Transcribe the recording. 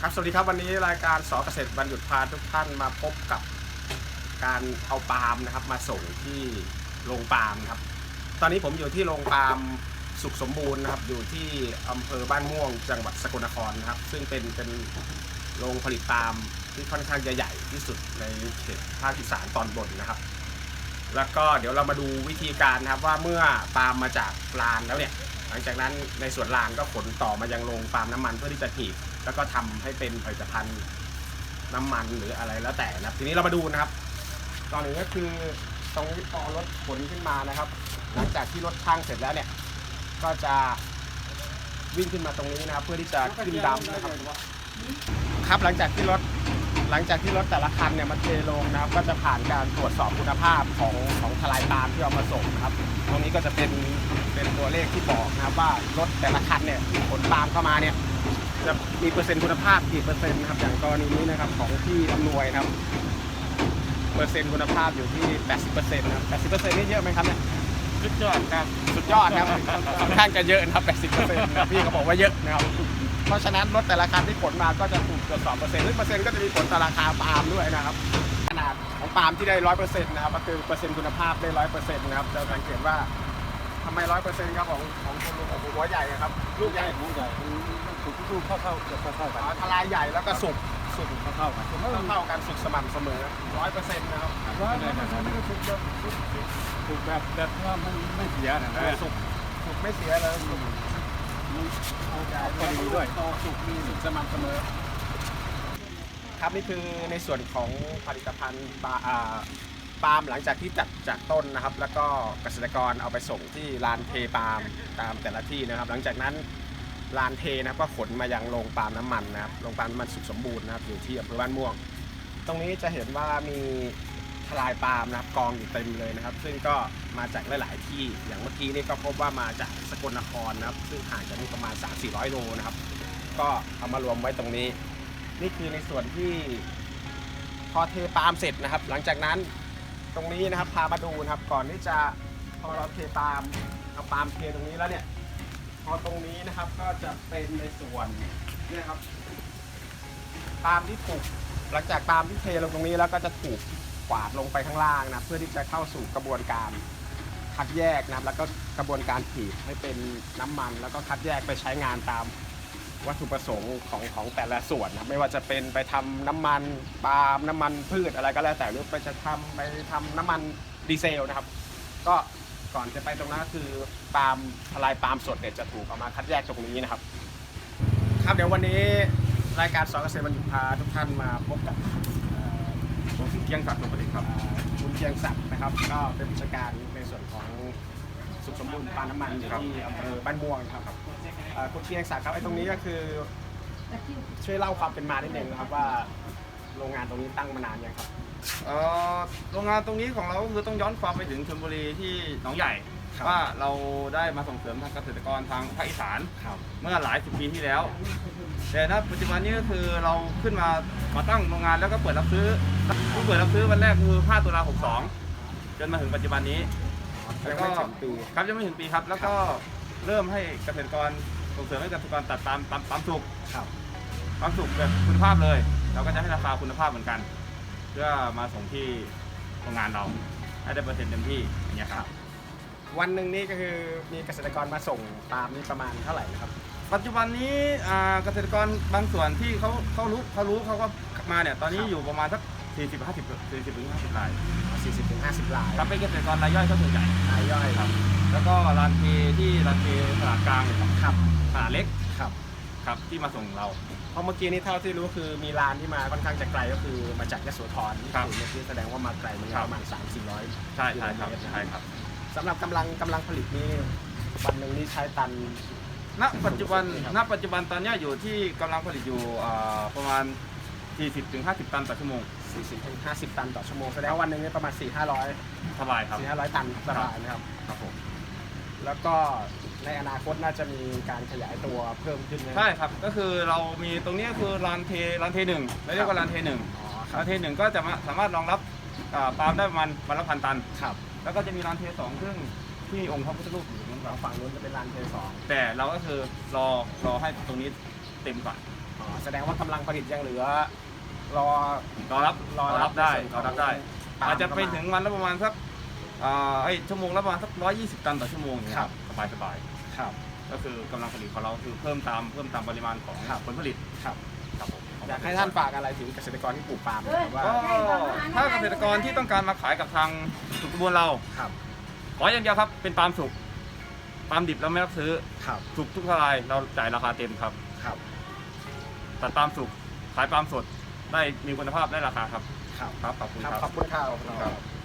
ครับ สวัสดีครับ วันนี้รายการสอเกษตรวันหยุดพาทุกท่านมาพบกับการเอาปาล์มนะครับ มาส่งที่โรงปาล์มครับ ตอนนี้ผมอยู่ที่โรงปาล์มสุขสมบูรณ์นะครับ อยู่ที่อำเภอบ้านม่วงจังหวัดสกลนครนะครับ ซึ่งเป็นเป็นโรงผลิตปาล์มที่ค่อนข้างจะใหญ่ที่สุดในเขตภาคอีสานตอนบนนะครับ แล้วก็เดี๋ยวเรามาดูวิธีการนะครับว่าเมื่อปาล์มมาจากลานแล้วเนี่ย หลังจากนั้นในส่วนลานก็ขนต่อมายังโรงปาล์มน้ำมันเพื่อที่จะถีบ แล้วก็ทำให้เป็นผลิตภัณฑ์น้ำมันหรืออะไรแล้วแต่นะครับ ทีนี้เรามาดูนะครับ ตอนนี้ก็คือตรงนี้พอรถขนขึ้นมานะครับ หลังจากที่รถช่างเสร็จแล้วเนี่ย ก็จะวิ่งขึ้นมาตรงนี้นะครับ เพื่อที่จะขึ้นดัมนะครับ ครับหลังจากที่รถหลังจากที่รถแต่ละคันเนี่ยมันเทลงนะครับ ก็จะผ่านการตรวจสอบคุณภาพของของทลายปาล์มที่เอามาส่งนะครับ ตรงนี้ก็จะเป็นเป็นตัวเลขที่บอกนะครับว่ารถแต่ละคันเนี่ยขนปาล์มเข้ามาเนี่ย จะมีเปอร์เซ็นต์คุณภาพกี่เปอร์เซ็นต์นะครับอย่างกรณีนี้นะครับของที่อำนวยนะครับเปอร์เซ็นต์คุณภาพอยู่ที่ 80%นะครับ 80%นี่เยอะไหมครับเนี่ยสุดยอดครับสุดยอดนะครับค่อนข้างจะเยอะนะครับ 80%นะครับพี่เขาบอกว่าเยอะนะครับ เพราะฉะนั้นรถแต่ละคันที่ขนมาก็จะถูกตรวจสอบเปอร์เซ็นต์ซึ่งเปอร์เซ็นต์ก็จะมีผลต่อราคาปาล์มด้วยนะครับ ขนาดของปาล์มที่ได้ร้อยเปอร์เซ็นต์นะครับก็คือเปอร์เซ็นต์คุณภาพได้ร้อยเปอร์เซ็นต์นะครับจะสังเกตว่า ทำไมร้อยเปอร์เซ็นต์ครับของของคุณลุงของหัวใหญ่อะครับ ลูกใหญ่ลูกใหญ่มันถูกลูกเข้าเข้าเข้าเข้ากันทลายใหญ่แล้วก็สุกสุกเข้าเข้ากันสุกเท่าๆกันสุกสม่ำเสมอร้อยเปอร์เซ็นต์นะครับว่ามันก็ถูกแบบถูกแบบแบบว่ามันไม่เสียนะสุกสุกไม่เสียเลยสุกเอาพอดีด้วยโตสุกมีสุกสม่ำเสมอครับนี่คือในส่วนของผลิตภัณฑ์ปาอ่า ปาล์มหลังจากที่จัดจากต้นนะครับ แล้วก็เกษตรกรเอาไปส่งที่ลานเทปาล์มตามแต่ละที่นะครับ หลังจากนั้นลานเทนะครับก็ขนมายังโรงปาล์มน้ำมันนะครับโรงปาล์มน้ำมันสุขสมบูรณ์นะครับอยู่ที่อำเภอบ้านม่วง ตรงนี้จะเห็นว่ามีทลายปาล์มนะครับกองอยู่เต็มเลยนะครับ ซึ่งก็มาจากหลาย ๆ ที่อย่างเมื่อกี้นี่ก็พบว่ามาจากสกลนครนะครับ ซึ่งห่างจากนี่ประมาณ 3-400 โลนะครับ ก็เอามารวมไว้ตรงนี้ นี่คือในส่วนที่พอเทปาล์มเสร็จนะครับ หลังจากนั้น ตรงนี้นะครับพามาดูนะครับ ก่อนที่จะพอเราเทปามเอาปาล์มเทตรงนี้แล้วเนี่ย พอตรงนี้นะครับก็จะเป็นในส่วนเนี่ยครับปามที่ถูกหลังจากปามที่เทลงตรงนี้แล้วก็จะถูกกวาดลงไปข้างล่างนะเพื่อที่จะเข้าสู่กระบวนการคัดแยกนะครับ แล้วก็กระบวนการถีบให้เป็นน้ำมัน แล้วก็คัดแยกไปใช้งานตาม วัตถุประสงค์ของของแต่ละส่วนนะครับไม่ว่าจะเป็นไปทำน้ำมันปาล์มน้ำมันพืชอะไรก็แล้วแต่หรือไปจะทำไปทำน้ำมันดีเซลนะครับ ก็ก่อนจะไปตรงนั้นก็คือปาล์มทลายปาล์มสดเนี่ยจะถูกเอามาคัดแยกตรงนี้นะครับ ครับเดี๋ยววันนี้รายการสอนเกษตรบรรยุพาทุกท่านมาพบกับเอ่อ ผมชื่อเกียงศักดิ์สุภดิษฐ์ครับเอ่อคุณเชียงศักดิ์นะครับ ก็เป็นผู้จัดการในส่วนของสุขสมบูรณ์ปาล์มน้ำมันอยู่ที่อำเภอบ้านม่วงนะครับเอ่อคุณเชียงศักดิ์ครับไอ้ตรงนี้ก็คือช่วยเล่าความเป็นมานิดนึงนะครับว่าโรงงานตรงนี้ตั้งมานานยังครับ เอ่อโรงงานตรงนี้ของเราก็คือต้องย้อนความไปถึงชลบุรีที่หนองใหญ่ครับ ว่าเราได้มาส่งเสริมทางเกษตรกรทางภาคอีสานครับ เมื่อหลายสิบปีที่แล้ว แต่ณปัจจุบันนี้ก็คือเราขึ้นมามาตั้งโรงงานแล้วก็เปิดรับซื้อผู้เปิดรับซื้อวันแรกคือ 5 ตุลา62 จนมาถึงปัจจุบันนี้ ยังไม่ถึงปี ครับยังไม่ถึงปีครับ แล้วก็เริ่มให้เกษตรกร ส่งเสริมให้เกษตรกรตัดตามตามตามสุกครับตามสุกแบบคุณภาพเลย เราก็จะให้ราคาคุณภาพเหมือนกัน เพื่อมาส่งที่โรงงานเราให้ได้เปอร์เซ็นต์เต็มที่อย่างเงี้ยครับ วันหนึ่งนี่ก็คือมีเกษตรกรมาส่งปาล์มนี่ประมาณเท่าไหร่นะครับ ปัจจุบันนี้อ่าเกษตรกรบางส่วนที่เขาเขารู้เขารู้เขาก็มาเนี่ยตอนนี้ครับ อยู่ประมาณสัก 40 50 40ถึง50ราย40ถึง50ลายครับเป็นเกษตรกรรายย่อยเขาส่วนใหญ่รายย่อยครับ แล้วก็ร้านเทที่ร้านเทตลาดกลางเนี่ยครับครับขนาดเล็กครับครับที่มาส่งเรา เพราะเมื่อกี้นี้เท่าที่รู้คือมีร้านที่มาค่อนข้างจะไกลก็คือมาจากยโสธรที่ครับคุณเมื่อกี้แสดงว่ามาไกลมันครับประมาณ3 4 0 0ใช่ใช่ครับใช่ครับสำหรับกำลังกำลังผลิตนี่วันหนึ่งนี่ใช้ตันณปัจจุบันครับณปัจจุบันตอนเนี้ยอยู่ที่กำลังผลิตอยู่อ่าประมาณ 40ถึง50 ตันต่อชั่วโมง 40ถึง50 ตันต่อชั่วโมงแสดงว่าวันหนึ่งนี่ประมาณ 4 500 สบายครับ 4 500 ตันสบายนะครับ ครับผม แล้วก็ในอนาคตน่าจะมีการขยายตัวเพิ่มขึ้นนะใช่ครับ ก็คือเรามีตรงนี้ก็คือลานเทลานเทหนึ่งเราเรียกว่าลานเทหนึ่งอ๋อคลารับนเทหนึ่งก็จะมาสามารถรองรับอ่าปาล์มได้ประมาณวันละพันตัน ครับแล้วก็จะมีลานเทสองซึ่งที่องค์พระพุทธรูปอยู่ตรงนั้นฝั่งนู้นจะเป็นลานเทสองแต่เราก็คือรอรอให้ตรงนี้เต็มก่อนอ๋อแสดงว่ากำลังผลิตยังเหลือ รอ รอรับรรออรัรับบได้ในส่วนของรอรับได้ปาล์มอาจจะไปประมาณถึงวันละประมาณสักอ่าไอยชั่วโมงละประมาณสักร้อยยี่สิบตันต่อชั่วโมงอย่างเงี้ยครับสบายสบายครับ ๆก็คือกำลังผลิตของเราคือเพิ่มตามเพิ่มตามปริมาณของครับ ผลผลิตครับ ครับผมอยากให้ท่านฝากอะไรถึงเกษตรกรที่ปลูกปาล์มนะครับว่า ก็ถ้าเกษตรกรที่ต้องการมาขายกับทางสุขกระบวนเรา ครับ ขออย่างเดียวครับเป็นปาล์มสุกปาล์มดิบเราไม่รับซื้อครับ สุกทุกทลายเราจ่ายราคาเต็มครับ ครับ ตัดปาล์มสุกขายปาล์มสด ได้มีคุณภาพได้ราคาครับ ครับ ครับ ขอบคุณครับครับขอบคุณครับ